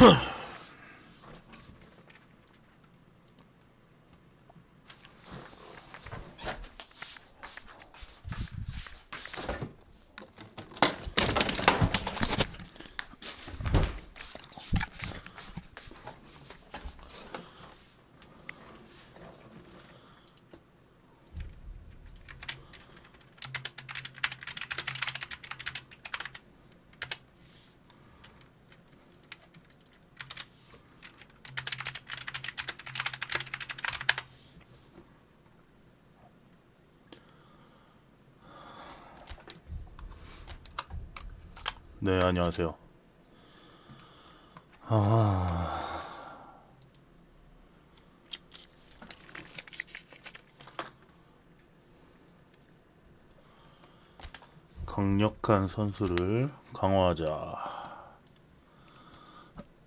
Huh. 네, 안녕하세요. 아, 강력한 선수를 강화하자.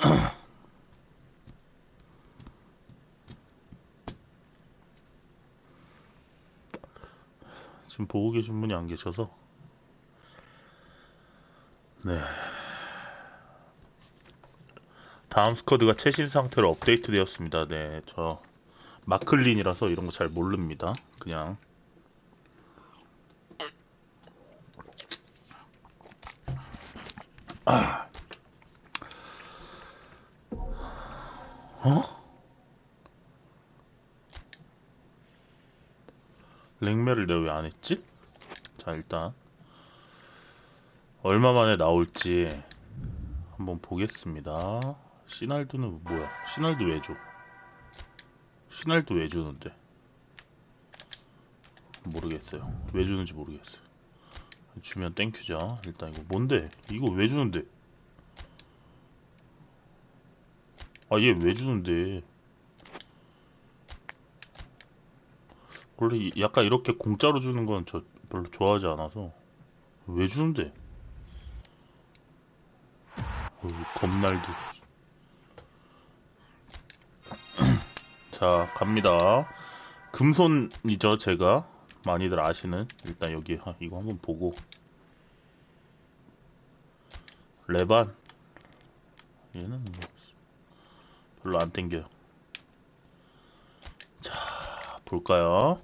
지금 보고 계신 분이 안 계셔서, 네. 다음 스쿼드가 최신 상태로 업데이트 되었습니다. 네, 저 마클린이라서 이런 거 잘 모릅니다. 그냥 아. 어? 랭메를 내가 왜 안 했지? 자, 일단 얼마 만에 나올지 한번 보겠습니다. 시날두는 뭐야? 시날두 왜 줘? 시날두 왜 주는데? 모르겠어요. 왜 주는지 모르겠어요. 주면 땡큐죠. 일단 이거 뭔데? 이거 왜 주는데? 아, 얘 왜 주는데? 원래 이- 약간 이렇게 공짜로 주는 건 저 별로 좋아하지 않아서 왜 주는데? 어이, 겁날도. 자, 갑니다. 금손이죠, 제가. 많이들 아시는. 일단 여기, 하- 이거 한번 보고. 레반. 얘는 뭐, 별로 안 땡겨요. 자, 볼까요?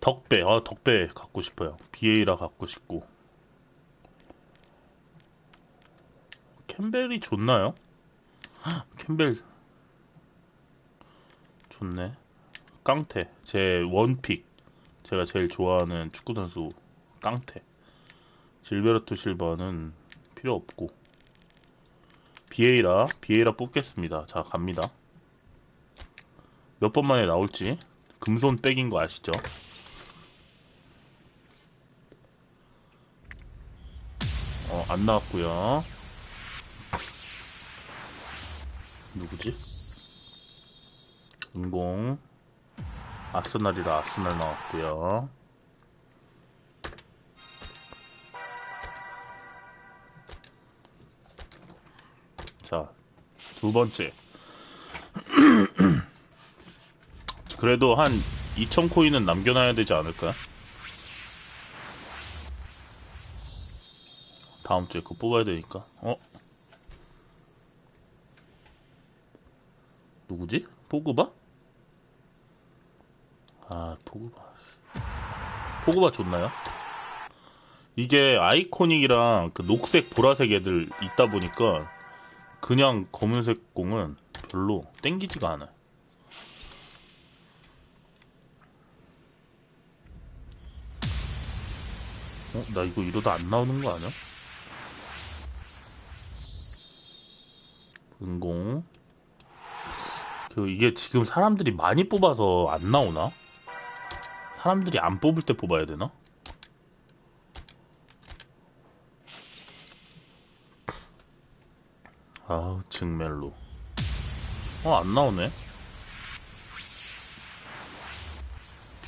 덕배, 아, 덕배 갖고 싶어요. 비에이라 갖고 싶고. 캠벨이 좋나요? 헉, 캠벨 좋네. 깡태 제 원픽 제가 제일 좋아하는 축구 선수 깡태. 질베르토 실바는 필요 없고 비에이라 비에이라 뽑겠습니다. 자 갑니다. 몇 번 만에 나올지 금손 백인 거 아시죠? 어, 안 나왔고요. 누구지? 인공 아스날이라 아스날 나왔고요. 자, 두 번째. 그래도 한 2,000코인은 남겨놔야 되지 않을까? 다음 주에 그거 뽑아야 되니까. 어? 누구지? 포그바? 아, 포그바. 포그바 좋나요? 이게 아이코닉이랑 그 녹색, 보라색 애들 있다 보니까 그냥 검은색 공은 별로 땡기지가 않아요. 어? 나 이거 이러다 안 나오는 거 아니야? 은공. 그 이게 지금 사람들이 많이 뽑아서 안 나오나? 사람들이 안 뽑을 때 뽑아야 되나? 아우 증멜로 어 안 나오네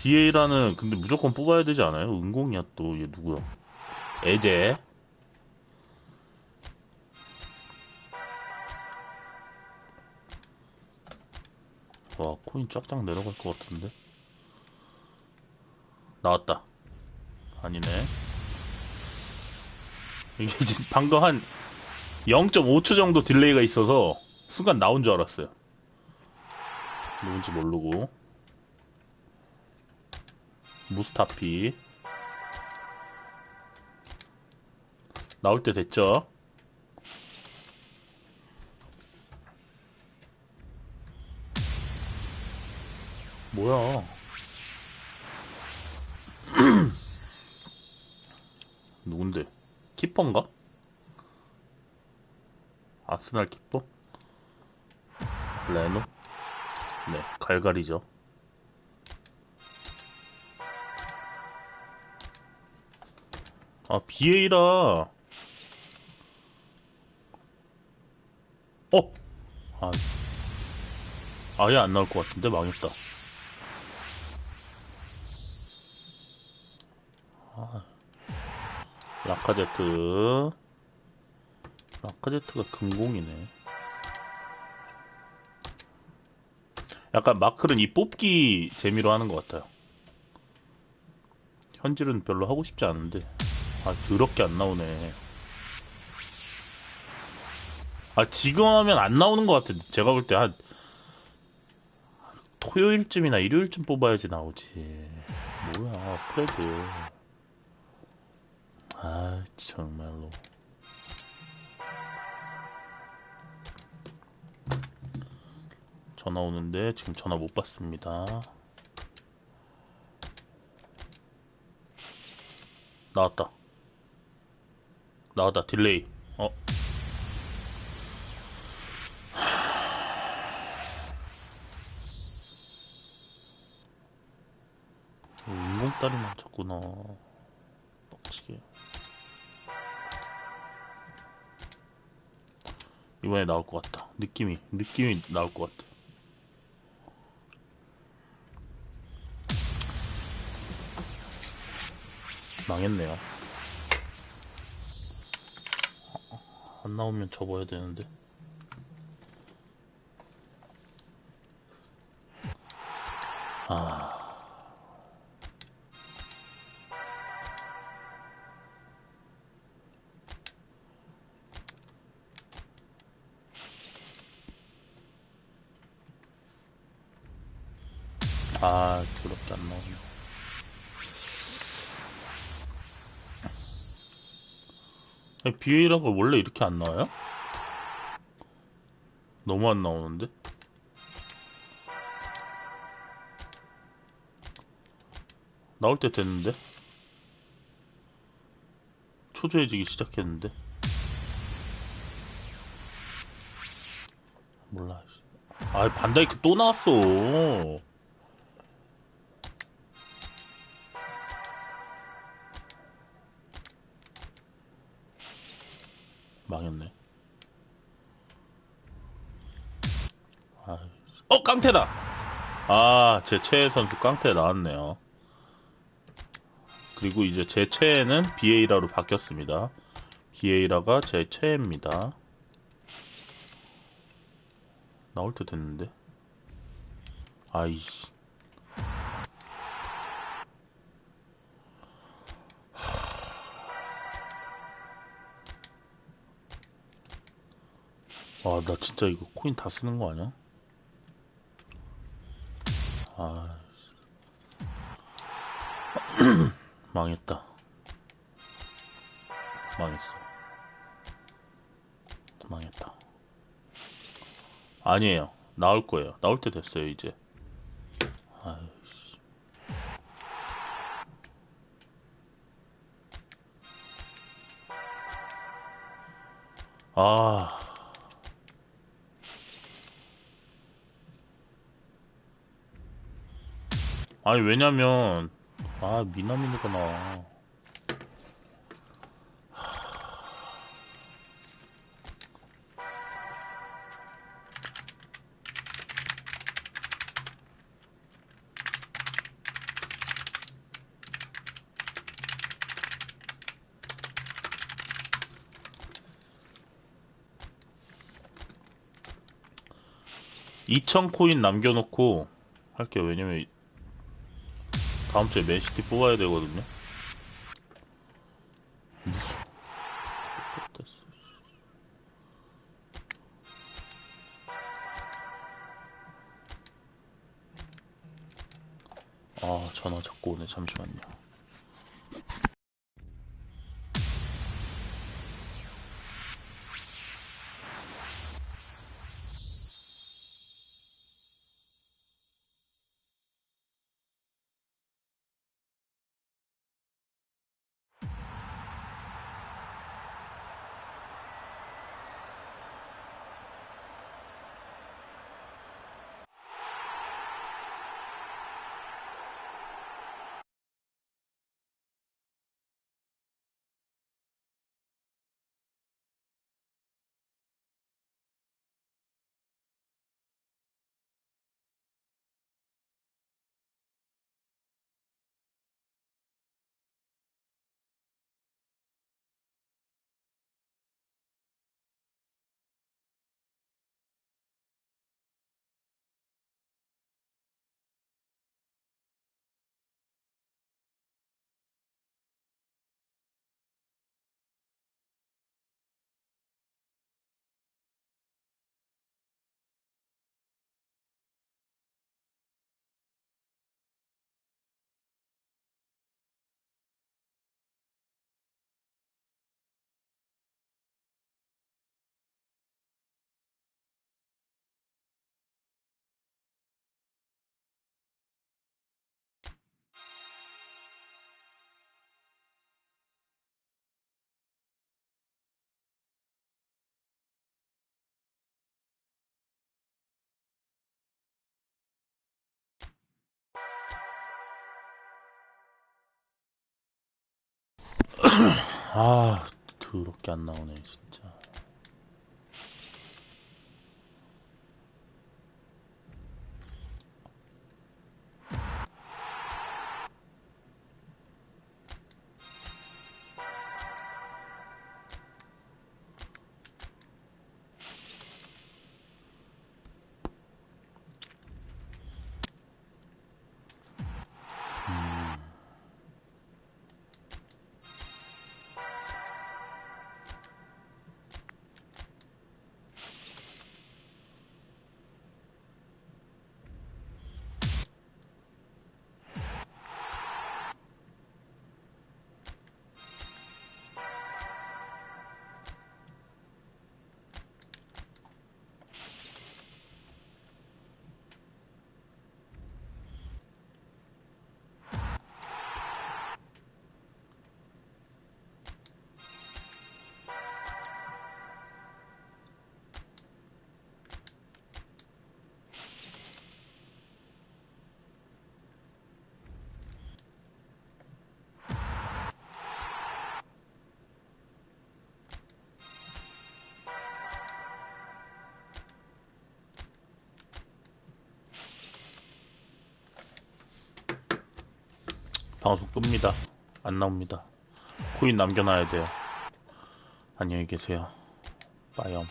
BA라는 근데 무조건 뽑아야 되지 않아요? 은공이야 또 얘 누구야 에제 와 코인 쫙쫙 내려갈 것 같은데 나왔다 아니네 이게 방금 한 0.5초 정도 딜레이가 있어서 순간 나온 줄 알았어요. 누군지 모르고. 무스타피. 나올 때 됐죠? 뭐야. 누군데? 키퍼인가? 아스날 키퍼? 레노? 네, 갈갈이죠. 아, 비에이라. 어? 아, 아예 안 나올 것 같은데 망했다. 라카제트. 라카제트가 금공이네. 약간 마클은 이 뽑기 재미로 하는 것 같아요. 현질은 별로 하고 싶지 않은데. 아, 더럽게 안 나오네. 아, 지금 하면 안 나오는 것 같아. 제가 볼 때 한, 토요일쯤이나 일요일쯤 뽑아야지 나오지. 뭐야, 프레드. 아, 정말로. 전화 오는데 지금 전화 못 받습니다. 나왔다. 나왔다. 딜레이. 어. 인공다리만 자꾸 넣 어. 빡치게. 이번에 나올 것 같다. 느낌이, 느낌이 나올 것 같아. 망했네요. 안 나오면 접어야 되는데. 아. 아, 더럽게 안 나오네. BA라가 원래 이렇게 안 나와요? 너무 안 나오는데? 나올 때 됐는데? 초조해지기 시작했는데? 몰라. 씨. 아, 반다이크 또 나왔어. 깡태다! 아, 제 최애 선수 깡태 나왔네요. 그리고 이제 제 최애는 비에이라로 바뀌었습니다. 비에이라가 제 최애입니다. 나올 때 됐는데. 아이씨. 아, 나 진짜 이거 코인 다 쓰는 거 아니야? 아, 망했다. 망했어. 망했다. 아니에요. 나올 거예요. 나올 때 됐어요, 이제. 아이씨. 아. 아니 왜냐면 아 미나미누가 나와 (2천) 코인 남겨놓고 할게요. 왜냐면 다음 주에 맨시티 뽑아야 되거든요. 아, 더럽게 안 나오네, 진짜. 방송 끕니다. 안 나옵니다. 코인 남겨놔야 돼요. 안녕히 계세요. 빠염.